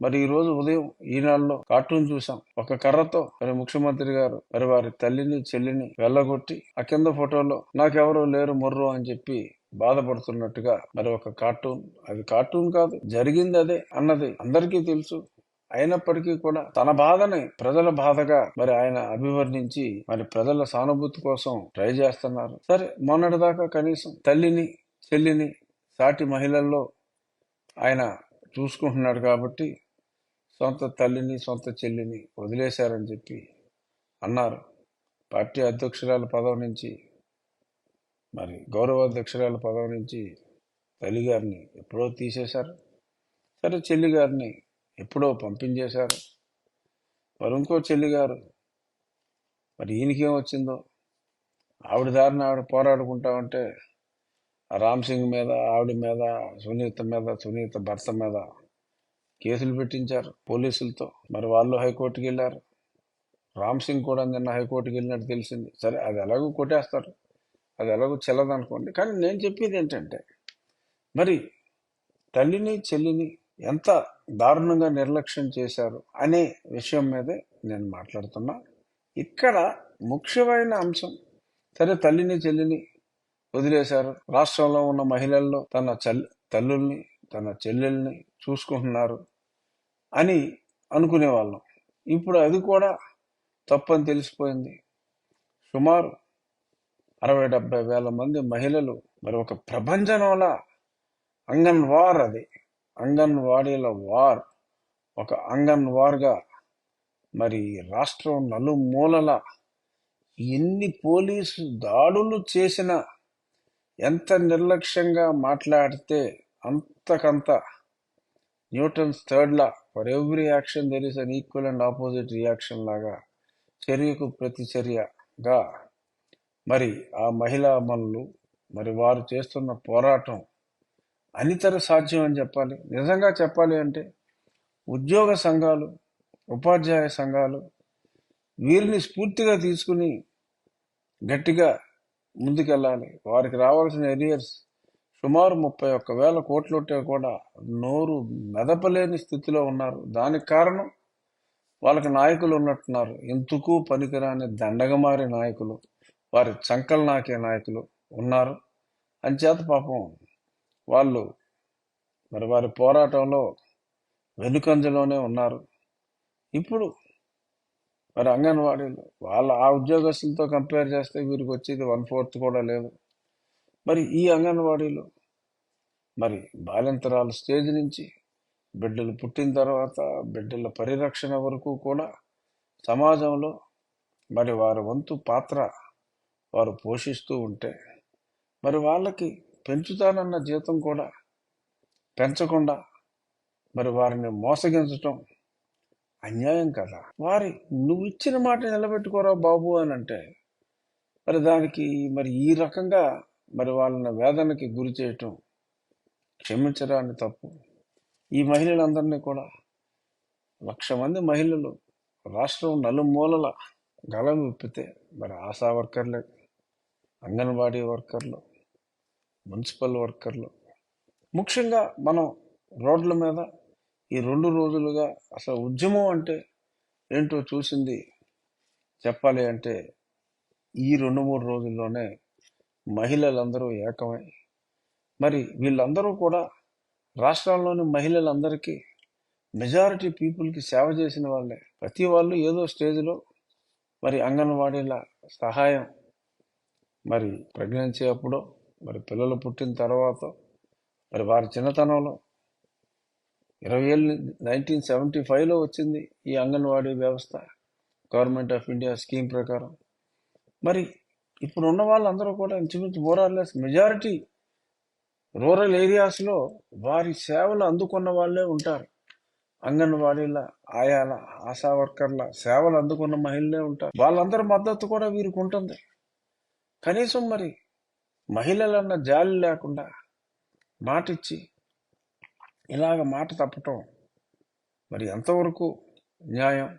మరి ఈ రోజు ఉదయం ఈనాడులో కార్టూన్ చూసాం ఒక కర్రతో మరి ముఖ్యమంత్రి గారు మరి వారి తల్లిని చెల్లిని వెళ్ళగొట్టి ఆ కింద ఫోటోలో నాకెవరూ లేరు మొర్రు అని చెప్పి బాధపడుతున్నట్టుగా మరి ఒక కార్టూన్. అది కార్టూన్ కాదు జరిగింది అదే అన్నది అందరికీ తెలుసు. అయినప్పటికీ కూడా తన బాధని ప్రజల బాధగా మరి ఆయన అభివర్ణించి మరి ప్రజల సానుభూతి కోసం ట్రై చేస్తున్నారు. సరే మొన్నటిదాకా కనీసం తల్లిని చెల్లిని సాటి మహిళల్లో ఆయన చూసుకుంటున్నాడు కాబట్టి సొంత తల్లిని సొంత చెల్లిని వదిలేశారని చెప్పి అన్నారు. పార్టీ అధ్యక్షురాల పదవి నుంచి మరి గౌరవ అధ్యక్షురాల పదవి నుంచి తల్లి గారిని ఎప్పుడో తీసేశారు. సరే చెల్లి గారిని ఎప్పుడో పంపించేశారు. మరి ఇంకో చెల్లి గారు మరి ఈయనకేం వచ్చిందో? ఆవిడ దారిని ఆవిడ పోరాడుకుంటా ఉంటే రామ్ సింగ్ మీద ఆవిడ మీద సునీత మీద సునీత భర్త మీద కేసులు పెట్టించారు పోలీసులతో. మరి వాళ్ళు హైకోర్టుకి వెళ్ళారు. రామ్ సింగ్ కూడా నిన్న హైకోర్టుకి వెళ్ళినట్టు తెలిసింది. సరే అది ఎలాగో కొట్టేస్తారు. అది ఎలాగో చెల్లదు అనుకోండి కానీ నేను చెప్పేది ఏంటంటే మరి తల్లిని చెల్లిని ఎంత దారుణంగా నిర్లక్ష్యం చేశారు అనే విషయం మీదే నేను మాట్లాడుతున్నా. ఇక్కడ ముఖ్యమైన అంశం సరే తల్లిని చెల్లిని వదిలేశారు. రాష్ట్రంలో ఉన్న మహిళల్లో తన చల్ తల్లుల్ని తన చెల్లెల్ని చూసుకుంటున్నారు. అని అనుకునేవాళ్ళం. ఇప్పుడు అది కూడా తప్పని తెలిసిపోయింది. సుమారు అరవై డెబ్బై వేల మంది మహిళలు మరి ఒక ప్రపంచంలా అంగన్ వార్ అది. అంగన్వాడీల వార్. ఒక అంగన్ వార్గా మరి రాష్ట్రం నలుమూలల ఎన్ని పోలీసు దాడులు చేసినా ఎంత నిర్లక్ష్యంగా మాట్లాడితే అంతకంత Newton's third law. For every action there is an equal and opposite reaction లాగా. చర్యకు ప్రతిచర్యగా మరి ఆ మహిళా అమలు మరి వారు చేస్తున్న పోరాటం అనితర సాధ్యం అని చెప్పాలి. నిజంగా చెప్పాలి అంటే ఉద్యోగ సంఘాలు ఉపాధ్యాయ సంఘాలు వీరిని స్ఫూర్తిగా తీసుకుని గట్టిగా ముందుకెళ్ళాలి. వారికి రావాల్సిన ఎరియర్స్ సుమారు ముప్పై ఒక్క వేల కోట్లుంటే కూడా నోరు మెదపలేని స్థితిలో ఉన్నారు. దానికి కారణం వాళ్ళకి నాయకులు ఉన్నట్టున్నారు. ఎందుకు పనికిరాని దండగమారి నాయకులు వారి చంకలు నాకే నాయకులు ఉన్నారు. అంచేత పాపం వాళ్ళు మరి వారి పోరాటంలో వెనుకంజలోనే ఉన్నారు. ఇప్పుడు మరి అంగన్వాడీలు వాళ్ళ ఆ ఉద్యోగస్తులతో కంపేర్ చేస్తే వీరికి వచ్చేది వన్ ఫోర్త్ కూడా లేదు. మరి ఈ అంగన్వాడీలో మరి బాలింతరాల స్టేజ్ నుంచి బిడ్డలు పుట్టిన తర్వాత బిడ్డల పరిరక్షణ వరకు కూడా సమాజంలో మరి వారి వంతు పాత్ర వారు పోషిస్తూ ఉంటే మరి వాళ్ళకి పెంచుతానన్న జీతం కూడా పెంచకుండా మరి వారిని మోసగించటం అన్యాయం కదా. వారి నువ్వు ఇచ్చిన మాట నిలబెట్టుకోరా బాబు అని అంటే మరి దానికి మరి ఈ రకంగా మరి వాళ్ళని వేదనకి గురి చేయటం క్షమించడాన్ని తప్పు. ఈ మహిళలందరినీ కూడా లక్ష మంది మహిళలు రాష్ట్రం నలుమూలల గలం విప్పితే మరి ఆశా వర్కర్లే అంగన్వాడీ వర్కర్లు మున్సిపల్ వర్కర్లు. ముఖ్యంగా మనం రోడ్ల మీద ఈ రెండు రోజులుగా అసలు ఉద్యమం అంటే ఏంటో చూసింది చెప్పాలి అంటే ఈ రెండు మూడు రోజుల్లోనే మహిళలందరూ ఏకమై. మరి వీళ్ళందరూ కూడా రాష్ట్రంలోని మహిళలందరికీ మెజారిటీ పీపుల్కి సేవ చేసిన వాళ్ళే. ప్రతి వాళ్ళు ఏదో స్టేజ్లో మరి అంగన్వాడీల సహాయం మరి ప్రెగ్నెన్సీ అప్పుడో మరి పిల్లలు పుట్టిన తర్వాత మరి వారి చిన్నతనంలో ఇరవై ఏళ్ళు నైన్టీన్ సెవెంటీ ఫైవ్లో వచ్చింది ఈ అంగన్వాడీ వ్యవస్థ గవర్నమెంట్ ఆఫ్ ఇండియా స్కీమ్ ప్రకారం. మరి ఇప్పుడు ఉన్న వాళ్ళందరూ కూడా ఇంచుమించు మోరార్లెస్ మెజారిటీ రూరల్ ఏరియాస్లో వారి సేవలు అందుకున్న వాళ్ళే ఉంటారు. అంగన్వాడీల ఆయాల ఆశా వర్కర్ల సేవలు అందుకున్న మహిళలే ఉంటారు. వాళ్ళందరి మద్దతు కూడా వీరికి ఉంటుంది. కనీసం మరి మహిళలన్న జాలి లేకుండా మాటిచ్చి ఇలాగ మాట తప్పటం మరి ఎంతవరకు న్యాయం?